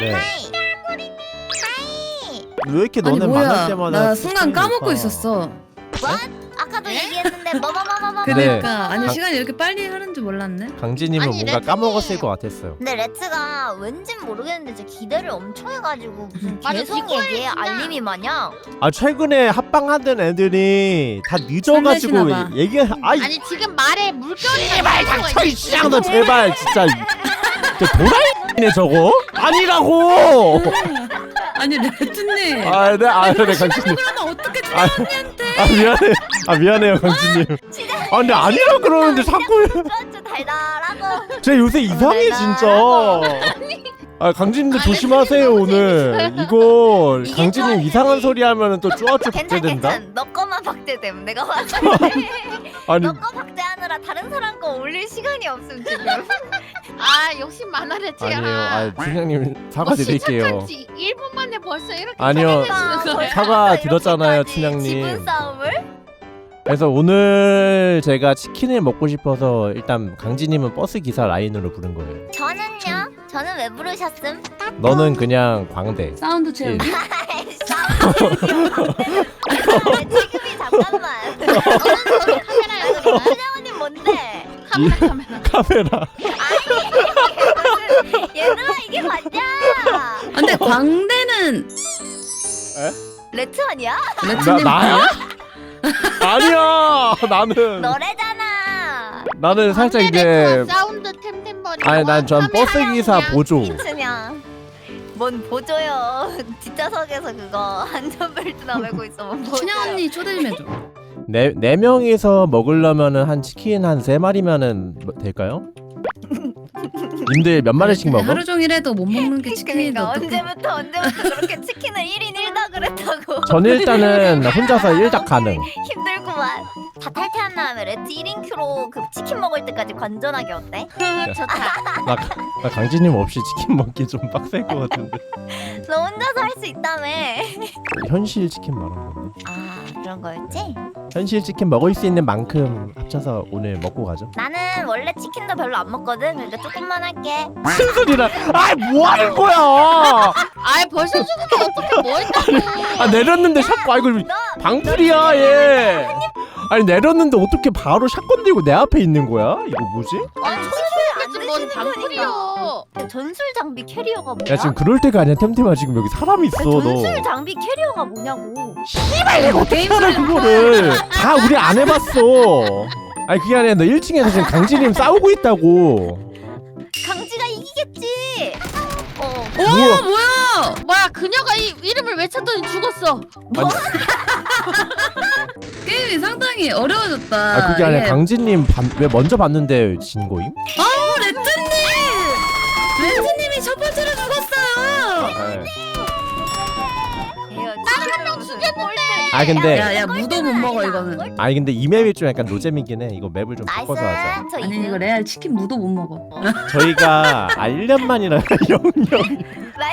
네. 하이. 왜 이렇게 아니 너네 뭐야 만날 때마다 나 순간 까먹고 높아? 있었어 아까도 얘기했는데 뭐뭐뭐뭐뭐. 네. 그러니까 아니 강- 시간이 이렇게 빨리 하는 줄 몰랐네 강진님은 아니, 뭔가 레트님. 까먹었을 것 같았어요. 근데 레츠가 왠진 모르겠는데 제 기대를 엄청 해가지고 무슨 맞아, 얘기에 진짜. 알림이 마냥 아 최근에 합방하던 애들이 다 늦어가지고 봐. 얘기 아이 아니 지금 말에 물결이 제발 닥쳐 이 쌍, 너 제발 진짜 저 도라이 네 저거 아니라고. 아니 레트님 아, 네, 아, 네, 강진님. 그러면 어떻게 아, 아 미안해. 아 미안해요, 강진님. 아 근데 아니라 그러는데 자꾸 쭈쭈 달달하고 쟤 요새 이상해 진짜. 아 강진님도 조심하세요 오늘. 이거 강진님 또- 이상한 소리 하면은 또 쭈아쭈 괜찮 박제된다. 괜찮 너 거만 박제됨 내가 봤을 때 아니 너거 박제하느라 다른 사람 거 올릴 시간이 없음 지금 아 욕심 많아 레트야 아니에요. 아 팀장님 뭐 사과 드릴게요. 1분 만에 벌써 이렇게 아니요. 잘해주시는 거야. 사과 드렸잖아요, 이렇게까지 팀장님. 지분 싸움을? 그래서 오늘 제가 치킨을 먹고 싶어서 일단 강진님은 버스 기사 라인으로 부른 거예요. 저는요? 저는 왜 부르셨음? 너는 그냥 광대. 사운드 체험 예. 지금이 잠깐만 너는 카메라에 수정언니 뭔데? 카메라 카메라 카메라. 얘들아 이게 맞냐? 아, 근데 광대는 레트 아니야? 나- 나야? 아니야. 나는 너래잖아 나는 살짝 이제 레트와 사운드 템템버리 아니 난 전 버스 기사 보조. 뭔 보조요 뒷좌석에서 그거 안전벨트나 메고 있어. 뭔 보조요 신영 언니 초대 좀 해줘. 네, 네 명이서 먹으려면은 한 치킨 한 세 마리면은 뭐- 될까요? 님들 몇 마리씩 먹어? 하루 종일 해도 못 먹는 게 치킨인데 그러니까 어떡해 언제부터 언제부터 그렇게 치킨을 1인 1닭 그랬다고 전 일단은 혼자서 일닭 가능. 힘들구만 다 탈퇴한 다음에 레트 1인 큐로 그 치킨 먹을 때까지 관전하기 어때? 좋다 나, 나 강진님 없이 치킨 먹기 좀 빡셀 것 같은데. 너 혼자서 할 수 있다며 현실 치킨 말한 건데. 아 그런 거였지? 현실 치킨 먹을 수 있는 만큼 합쳐서 오늘 먹고 가죠. 나는 원래 치킨도 별로 안 먹거든 그러니까 조금만 할게 무슨 소리라? 아이 뭐 하는 거야? 아이 벌써 죽으면 어떻게 뭐 했다고 아 내렸는데 샷건 아이고 방풀이야 얘. 아니 내렸는데 어떻게 바로 샷건 들고 내 앞에 있는 거야? 이거 뭐지? 아니 뭔 방풀이요 전술 장비 캐리어가 뭐야? 야 지금 그럴 때가 아니야 템템아 지금 여기 사람이 있어 너. 전술 장비 캐리어가 뭐냐고 씨발 이거 어떻게 하래 그거를 다 우리 안 해봤어. 아니 그게 아니라 너 1층에서 지금 강진님 싸우고 있다고. 강지가 이기겠지. 어. 뭐야? 뭐야? 뭐야 그녀가 이 이름을 외쳤더니 죽었어. 게임이 상당히 어려워졌다. 아 그게 아니라 이게- 강진님 반- 왜 먼저 봤는데 진 거임? 어 레트님! 레트님이 첫 번째로 죽었어요 아 근데 야야 무도 못 먹어 이거는. 아니 근데 이 맵이 좀 약간 노잼이긴 해. 이거 맵을 좀 나이스 바꿔서 하자. 저 아니 이거 이거 레알 치킨 무도 못 먹어. 저희가 아 1년 만이라 영영.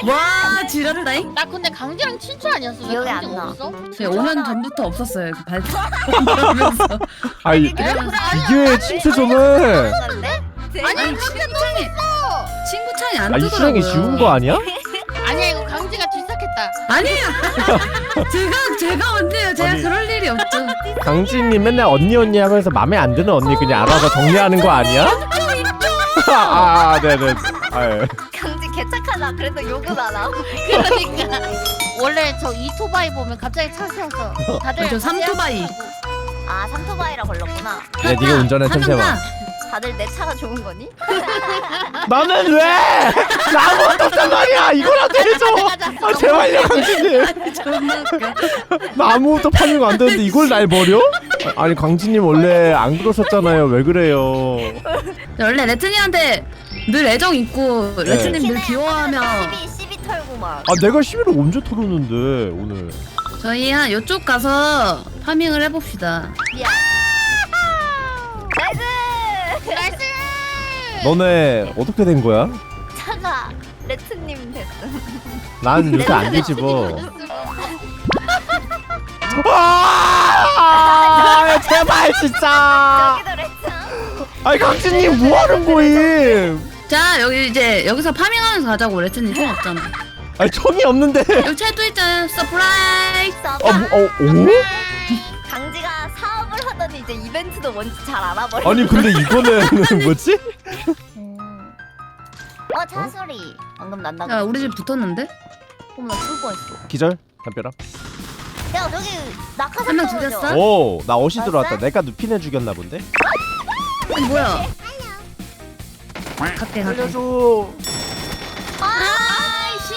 와 지랄다잉? 나 근데 강지랑 친추 아니었어? 왜 기억이 안 나. 없어? 제 5년 전부터 없었어요 그 발전하면서. 아니 비교해 친추점을. 아니 아니 친구 창이 친구 창이 안아 뜨더라고요. 이시랑이 지운 거 아니야? 아니야 이거 강지가 뒤싹했다 아니에요 제가 제가 언제요 제가 아니. 그럴 일이 없죠 강진님 맨날 언니 언니 하면서 마음에 안 드는 언니 그냥 알아서 정리하는 거 아니야? 아, 아 네네. 아, 예. 강지 개착하다 그래도 욕은 안 하고 그러니까 원래 저 이토바이 보면 갑자기 차 세워서 다들 아, 저 삼토바이. 아 삼토바이라 걸렸구나 야 네가 운전해 템템아. 다들 내 차가 좋은 거니? 나는 왜? 나 아무것도 없단 말이야. 이거라도 해줘. 아 제발요 강진님. 존나 웃겨 나 아무것도 파는 거 안 되는데 이걸 날 버려? 아니 강진님 원래 안 그러셨잖아요. 왜 그래요? 원래 레트님한테 늘 애정 있고 네. 레트님 늘 귀여워하며 시비 시비 털고 막 아 내가 시비를 언제 털었는데 오늘? 저희 한 요쪽 가서 파밍을 해봅시다 미안 너네 어떻게 된 거야? 차가 레트님 됐음 난 요새 안 뒤집어. 아 제발 진짜. 레트 아니 강진님 뭐 하는 거임? 자 여기 이제 여기서 파밍하면서 가자고 레트님 총 없잖아. 아니 총이 없는데. 여기 채도 있잖아. 서프라이즈. 어, 뭐, 어, 오? 강지가 사업을 하더니 이제 이벤트도 뭔지 잘 알아버려. 아니 근데 이거는 뭐지? 음. 어 차소리 방금 난다고. 야 우리 집 붙었는데? 어머 나 죽을 뻔했어. 기절. 담벼락. 야 저기 낙하산 한명 떨어져. 죽였어? 오, 나 어시? 들어왔다. 내가 누피네 죽였나 본데. 아니 뭐야? 갈게 갈게. 알려줘. 아이씨.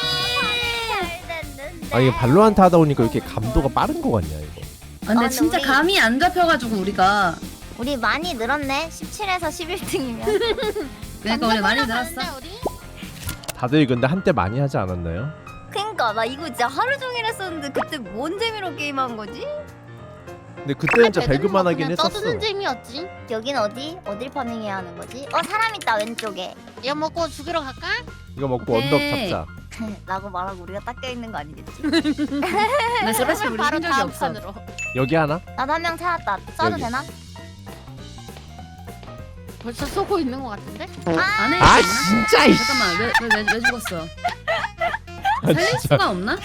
잘 됐는데. 아 이게 발로한테 하다 보니까 왜 이렇게 감도가 빠른 거 같냐 이거. 아, 근데 아, 진짜 우리- 감이 안 잡혀가지고 우리가 우리 많이 늘었네. 17에서 11등이면. 그러니까 우리 많이 늘었어. 다들 근데 한때 많이 하지 않았나요? 그니까 나 이거 진짜 하루 종일 했었는데 그때 뭔 재미로 게임한 거지? 근데 그때는 진짜 배그만 하긴 했었어. 떠드는 재미였지. 여긴 어디? 어딜 파밍해야 하는 거지? 어 사람 있다 왼쪽에. 이거 먹고 죽이러 갈까? 이거 먹고 오케이. 언덕 잡자. 라고 말하고 우리가 닦여 있는 거 아니겠지? 나 저래서 우리 바로 한 적이 다음 없어. 판으로. 여기 하나? 나도 한 명 찾았다. 써도 여기. 되나? 벌써 쏘고 있는 것 같은데? 안에 아 있나? 진짜 이. 잠깐만 왜왜 왜 죽었어? 아, 살릴 진짜. 수가 없나?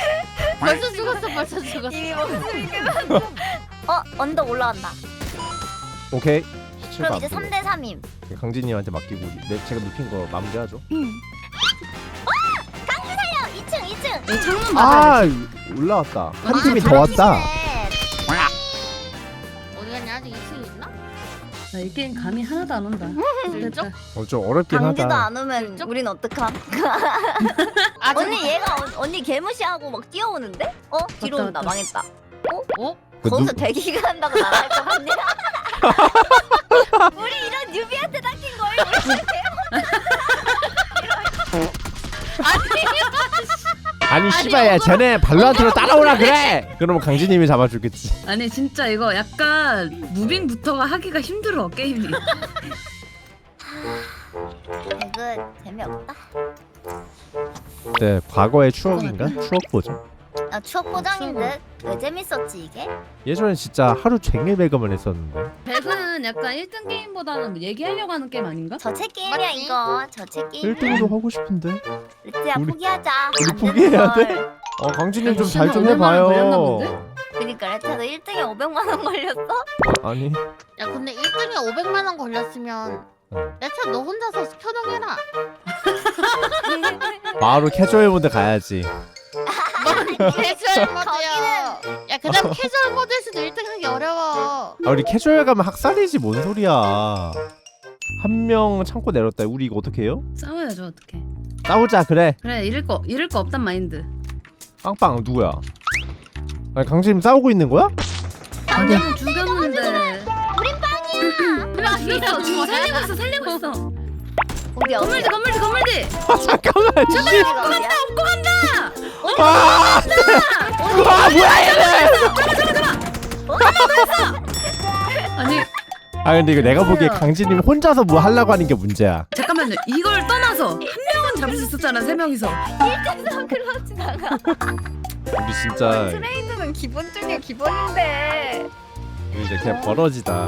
벌써 죽었어 벌써 죽었어. 이미 목숨이 끝났어. 어 언덕 올라간다. 오케이. 그럼 거 이제 안 3대 3임. 보고. 강진님한테 맡기고 내 제가 눕힌 거 마무리하죠. 야 2층 2층. 여기 창문 맞아. 아 올라왔다. 한 아, 팀이 더 왔다. 나 이 게임 감이 하나도 안 온다. 진짜? 어 좀 어렵긴 강지도 하다. 안 오면 진짜? 우린 어떡함? 아 언니 얘가 언- 언니 개무시하고 막 뛰어오는데? 어 뒤로 맞다, 온다 맞다. 망했다. 어? 그 거기서 누- 대기가 한다고 나갈 거 같냐? 우리 이런 뉴비한테 닦인 거예요. 아니 씨발 야 쟤네 발로한테로 따라오라 그래. 그러면 강진님이 잡아주겠지. 아니 진짜 이거 약간 무빙부터가 하기가 힘들어 게임이. 이거 재미없다. 네 과거의 추억인가? 추억 보죠. 야, 추억 포장인 듯. 왜 재밌었지 이게? 예전에 진짜 하루 종일 배그만 했었는데. 배그는 약간 1등 게임보다는 뭐 얘기하려고 하는 게임 아닌가? 저체 게임이야 맞지? 이거. 저체 게임. 1등도 하고 싶은데. 르트야 우리- 포기하자. 우리 안 포기해야? 걸. 어 강진님 좀잘 시간 좀 500만 원 걸렸나 해봐요. 그니까 레트도 1등에 500만 원 걸렸어? 아니 야 근데 1등에 500만 원 걸렸으면 응. 내차 너 혼자서 편하게라. 바로 캐주얼 모드 가야지. 캐주얼 모드야. 야 그다음 캐주얼 모드에서도 1등 하기 어려워. 아 우리 캐주얼 가면 학살이지 뭔 소리야. 한명 창고 내렸다. 우리 이거 어떻게 해요? 싸워야죠 어떻게? 싸우자 그래. 그래 잃을 거 잃을 거 없단 마인드. 빵빵 누구야? 아니 강진님 싸우고 있는 거야? 강제로 죽였는데. 우린 빵이야. 그래 죽였어. 지금 살리고 있어 살리고 있어. 우리 건물지 건물지 건물지. 아 잠깐만. 씨. 어디야? 아, 아 뭐야 얘네. 아니 아 근데 이거 내가 보기에 강진님 혼자서 뭐 하려고 하는 게 문제야. 잠깐만요. 이걸 떠나서 한 명은 잡을 수 있었잖아 세 명이서. 1등도 그렇진 않아. 우리 진짜 트레이드는 기본 중에 기본인데. 우리 이제 그냥 버러지다.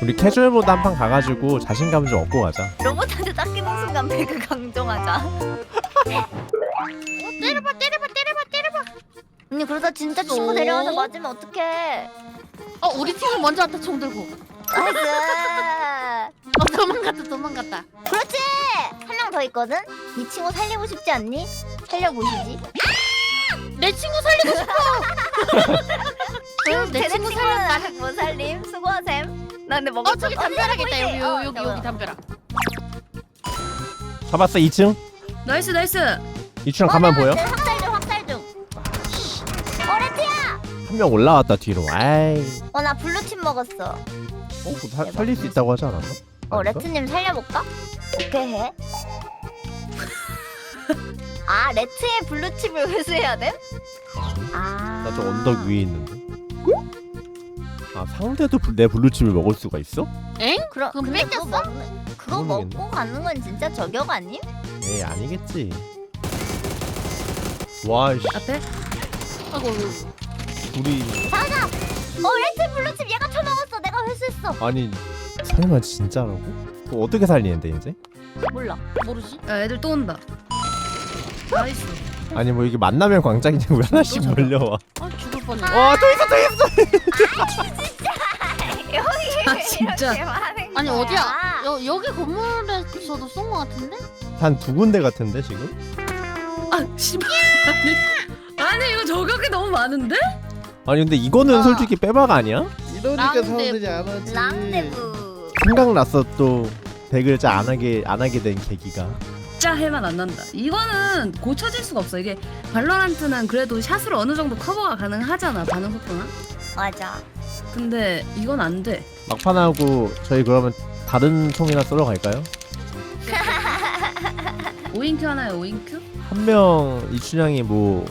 우리 캐주얼 모드 한판 가가지고 자신감 좀 얻고 가자. 로봇한테 닦이는 순간 배그 강정하자. 어, 때려봐 때려봐. 언니 그러다 진짜 친구 데려와서 맞으면 어떡해. 어 우리 팀을 먼저 왔다 총 들고. 나이스. 어 도망갔다 도망갔다. 그렇지. 한 명 더 있거든. 이 친구 살리고 싶지 않니? 살려보시지. 내 친구 살리고 싶어. 응, 내 친구 친구는 살렸다. 아직 못 살림. 수고하셈. 나 근데 먹을 어 저기 담벼락 있다 여기 어, 여기 여기. 여기 담벼락. 잡았어 2층. 나이스 나이스. 2층 가만 보여? 한 명 올라왔다 뒤로. 아이. 어 나 블루 팀 먹었어. 어, 그거 사- 살릴 수 있다고 하지 않았나? 어 아닌가? 레트님 살려볼까? 오케이 해. 아 레트의 블루 칩을 회수해야 돼? 아. 나저 언덕 위에 있는데. 아 상대도 블- 내 블루칩을 먹을 수가 있어? 엥? 그럼 그럼 근데 뺏겼어? 그거 먹는 그거 모르겠네. 먹고 가는 건 진짜 저격 아님? 에이 아니겠지. 와, 씨, 앞에 아이고 우리 자자. 어 레트 블루 칩 얘가 처먹었어. 내가 회수했어. 아니 설마 진짜라고? 그거 어떻게 살리는데 이제? 몰라. 모르지? 야 애들 또 온다. 나이스. 아니 뭐 이게 만나면 광장이냐고 왜 하나씩 또 몰려와 아 죽을 뻔해. 와또 있어 또 있어 여기 아, 진짜. 이렇게 많은 아니 거야. 어디야? 여 여기 건물에서도 쏜 거 같은데? 한 두 군데 같은데 지금? 아 씨발. 아니, 아니 이거 저격이 너무 많은데? 아니 근데 이거는 어. 솔직히 빼박 아니야? 이러니까. 사람들이 안 하지. 랑데부 생각났어 또 배글자 안 하게 안 하게 된 계기가 진짜 해만 안 난다. 이거는 고쳐질 수가 없어. 이게 발로란트는 그래도 샷으로 어느 정도 커버가 가능하잖아 반응 속도나. 맞아 근데 이건 안 돼. 막판하고 저희 그러면 다른 총이나 쏘러 갈까요? 오인큐 하나요 오인큐? 한 명 이춘향이 뭐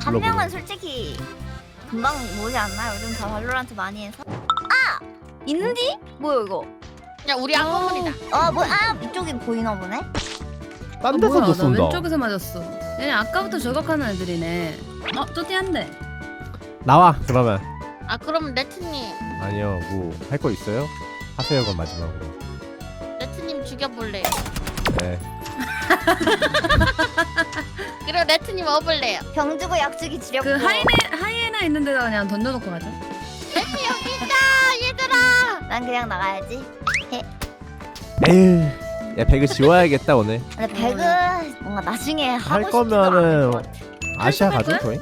한 불러보고. 명은 솔직히 금방 모지 않나? 요즘 다 발로란트 많이 해서 아! 있는디? 뭐야 이거 야 우리 한꺼번이다. 아 뭐 아 이쪽이 보이나 보네? 딴 아, 데서 도 뭐야, 나 쏜다 왼쪽에서 맞았어. 얘네 아까부터 저격하는 애들이네. 어, 또띠 한 대. 나와 그러면 아 그럼 레트님, 아니요 뭐 할 거 있어요? 하세요 그럼 마지막으로 레트님 죽여볼래요. 네 그리고 레트님 업을래요. 병 주고 약 주기 지렸고 그 하이네 하이 에나 있는 데다 그냥 던져놓고 가자. 레트 여기 있다 얘들아. 난 그냥 나가야지 에휴 야 배그 지워야겠다 오늘 근데 배그 뭔가 나중에 할 하고 싶지도 않을 거면은 것 같아. 아시아 할 가죠? 저희?